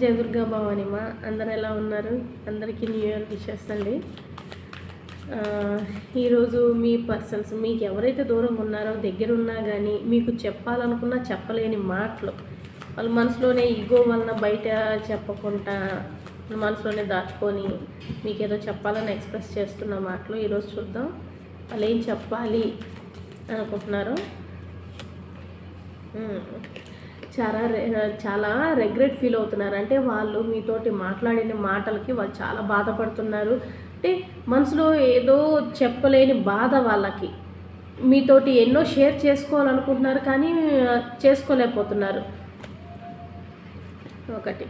జయ దుర్గా భవానిమా అందరు ఎలా ఉన్నారు? అందరికీ న్యూ ఇయర్ విషెస్ అండి. ఈరోజు మీ పర్సన్స్ మీకు ఎవరైతే దూరంగా ఉన్నారో దగ్గర ఉన్నా కానీ మీకు చెప్పాలనుకున్నా చెప్పలేని మాటలు. వాళ్ళ మనసులోనే ఈగో వలన బయట చెప్పకుండా మనసులోనే దాచుకొని మీకు ఏదో చెప్పాలని ఎక్స్ప్రెస్ చేస్తున్న మాటలు ఈరోజు చూద్దాం. వాళ్ళు ఏం చెప్పాలి అనుకుంటున్నారు? చాలా రె- చాలా రెగ్రెట్ ఫీల్ అవుతున్నారు. అంటే వాళ్ళు మీతోటి మాట్లాడిన మాటలకి వాళ్ళు చాలా బాధపడుతున్నారు. అంటే మనసులో ఏదో చెప్పలేని బాధ వాళ్ళకి. మీతోటి ఎన్నో షేర్ చేసుకోవాలనుకుంటున్నారు కానీ చేసుకోలేకపోతున్నారు. ఒకటి.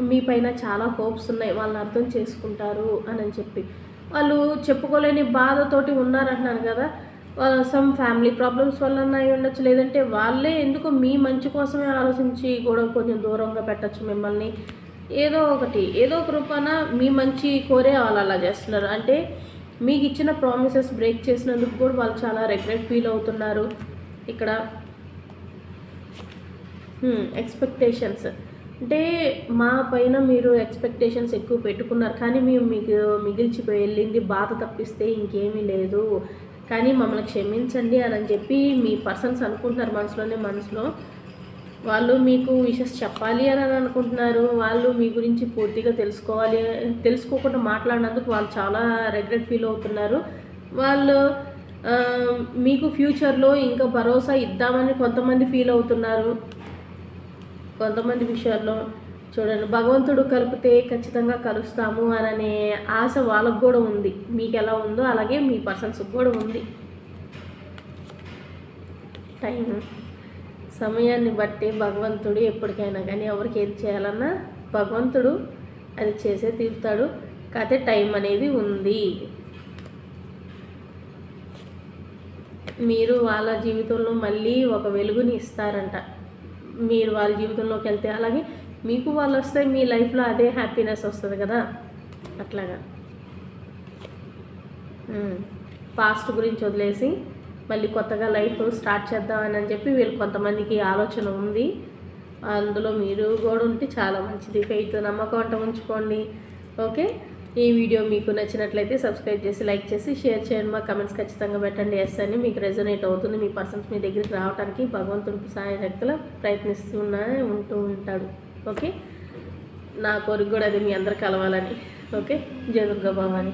మీ పైన చాలా హోప్స్ ఉన్నాయి. వాళ్ళని అర్థం చేసుకుంటారు అని చెప్పి. వాళ్ళు చెప్పుకోలేని బాధతోటి ఉన్నారంటున్నాను కదా. సమ్ ఫ్యామిలీ ప్రాబ్లమ్స్ వల్ల అయి ఉండొచ్చు. లేదంటే వాళ్ళే ఎందుకో మీ మంచి కోసమే ఆలోచించి కూడా కొంచెం దూరంగా పెట్టచ్చు మిమ్మల్ని. ఏదో ఒకటి ఏదో ఒక రూపాన మీ మంచి కోరే వాళ్ళు అలా చేస్తున్నారు. అంటే మీకు ఇచ్చిన ప్రామిసెస్ బ్రేక్ చేసినందుకు కూడా వాళ్ళు చాలా రిగ్రెట్ ఫీల్ అవుతున్నారు. ఇక్కడ hmm, ఎక్స్పెక్టేషన్స్ అంటే మా పైన మీరు ఎక్స్పెక్టేషన్స్ ఎక్కువ పెట్టుకున్నారు. కానీ మేము మీకు మిగిల్చిపోయి వెళ్ళింది బాధ తప్పిస్తే ఇంకేమీ లేదు. కానీ మమ్మల్ని క్షమించండి అని చెప్పి మీ పర్సన్స్ అనుకుంటున్నారు మనసులోనే మనసులో. వాళ్ళు మీకు విషెస్ చెప్పాలి అని అనుకుంటున్నారు. వాళ్ళు మీ గురించి పూర్తిగా తెలుసుకోవాలి తెలుసుకోకుండా మాట్లాడినందుకు వాళ్ళు చాలా రెగ్రెట్ ఫీల్ అవుతున్నారు. వాళ్ళు మీకు ఫ్యూచర్లో ఇంకా భరోసా ఇద్దామని కొంతమంది ఫీల్ అవుతున్నారు. కొంతమంది విషయాల్లో చూడండి భగవంతుడు కలిపితే ఖచ్చితంగా కలుస్తాము అననే ఆశ వాళ్ళకు కూడా ఉంది. మీకు ఎలా ఉందో అలాగే మీ పర్సన్స్కి కూడా ఉంది. టైం సమయాన్ని బట్టి భగవంతుడు ఎప్పటికైనా కానీ ఎవరికి ఏది చేయాలన్నా భగవంతుడు అది చేసే తీరుతాడు. కాకపోతే టైం అనేది ఉంది. మీరు వాళ్ళ జీవితంలో మళ్ళీ ఒక వెలుగుని ఇస్తారంట. మీరు వాళ్ళ జీవితంలోకి వెళ్తే అలాగే మీకు వాళ్ళు వస్తే మీ లైఫ్లో అదే హ్యాపీనెస్ వస్తుంది కదా? అట్లాగా. పాస్ట్ గురించి వదిలేసి మళ్ళీ కొత్తగా లైఫ్ స్టార్ట్ చేద్దామని అని చెప్పి వీళ్ళు కొంతమందికి ఆలోచన ఉంది. అందులో మీరు కూడా ఉంటే చాలా మంచిది. ఫెయిత్ నమ్మకం అంట ఉంచుకోండి. ఓకే? ఈ వీడియో మీకు నచ్చినట్లయితే సబ్స్క్రైబ్ చేసి లైక్ చేసి షేర్ చేయండి. మా కమెంట్స్ ఖచ్చితంగా పెట్టండి. ఎస్ అని మీకు రెజనేట్ అవుతుంది. మీ పర్సన్స్ మీ దగ్గరికి రావడానికి భగవంతుడికి సాయ శక్తులు ప్రయత్నిస్తున్నా ఉంటూ ఉంటాడు. ఓకే? నా కోరిక కూడా అది మీ అందరు కలవాలని. ఓకే? జయదుర్గా భవాని.